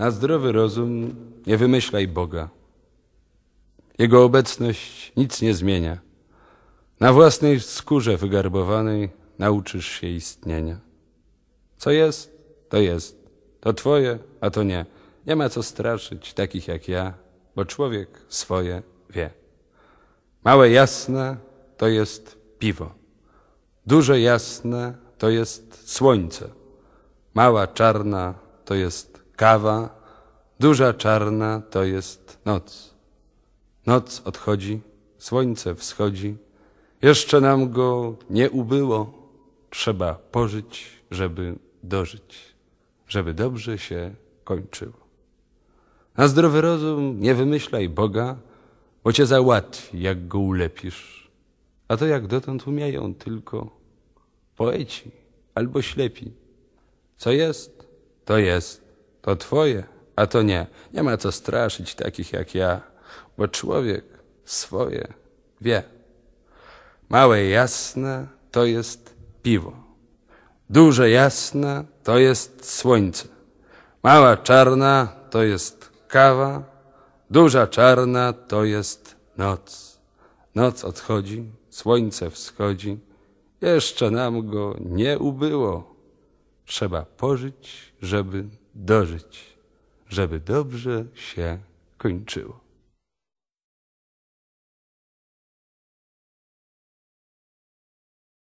Na zdrowy rozum nie wymyślaj Boga. Jego obecność nic nie zmienia. Na własnej skórze wygarbowanej nauczysz się istnienia. Co jest, to jest. To twoje, a to nie. Nie ma co straszyć takich jak ja, bo człowiek swoje wie. Małe jasne to jest piwo. Duże jasne to jest słońce. Mała czarna to jest kawa. Duża czarna to jest noc. Noc odchodzi, słońce wschodzi. Jeszcze nam go nie ubyło. Trzeba pożyć, żeby dożyć, żeby dobrze się kończyło. Na zdrowy rozum nie wymyślaj Boga, bo cię załatwi, jak go ulepisz. A to jak dotąd umieją tylko poeci albo ślepi. Co jest, to jest, to twoje, a to nie. Nie ma co straszyć takich jak ja, bo człowiek swoje wie. Małe jasne to jest piwo. Duże jasne to jest słońce. Mała czarna to jest kawa. Duża czarna to jest noc. Noc odchodzi, słońce wschodzi. Jeszcze nam go nie ubyło. Trzeba pożyć, żeby dożyć, żeby dobrze się kończyło.